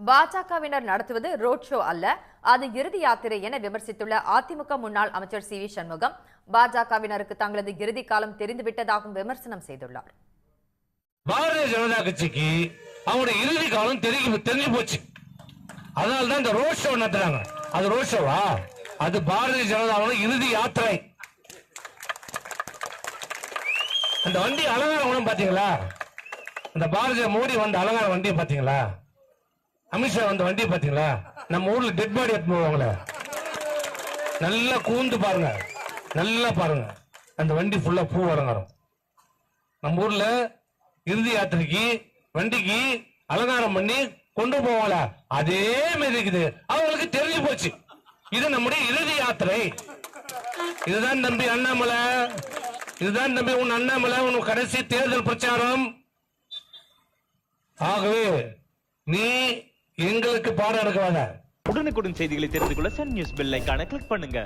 பாஜகவினர் நடத்துவது road show அல்ல அது இறுதி யாத்திரை என விமர்சித்துள்ள அதிமுக முன்னாள் அமைச்சர் சி வி சண்முகம் பாஜகவினருக்கு தங்களது இறுதி காலம் தெரிந்துவிட்டதாகவும் விமர்சனம் செய்துள்ளார். பாரதிய ஜனதா கட்சிக்கு அவங்களுடைய இறுதி காலம் தெரிஞ்சு தெரிஞ்சு போச்சு. அதனால தான் இந்த ரோட் ஷோ நடத்துறாங்க. அது ரோட் ஷோவா? அது பாரதிய ஜனதாவோட இறுதி யாத்திரை. அந்த வண்டி அலங்காரம் பாத்தீங்களா? அந்த பாரதிய மோடி வந்த அலங்கார வண்டியை பாத்தீங்களா? அமித்ஷா வந்த வண்டி பாத்தீங்களா? நம்ம ஊர்ல டெட் பாடி எடுத்து போவாங்கள. நல்லா கூந்து பாருங்க. நல்லா பாருங்க. அந்த வண்டி ஃபுல்லா பூ அலங்காரம். நம்ம ஊர்ல இறுதி யாத்திரைக்கு வண்டிக்கு அலங்காரம் பண்ணி கொண்டு போவாங்கள. அதே மாதிரி இருக்குது. அவங்களுக்கு தெரிஞ்சு போச்சு. இது நம்முடைய இறுதி யாத்திரை. இதுதான் தம்பி அண்ணாமலை. இதுதான் தம்பி உன் அண்ணாமலை உன் கடைசி தேர்தல் பிரச்சாரம். ஆகவே நீ எங்களுக்கு பாடம் எடுக்க உடனுக்குடன் செய்திகளை தெரிந்து கொள்ள சன் நியூஸ் பெல் ஐக்கான கிளிக் பண்ணுங்க.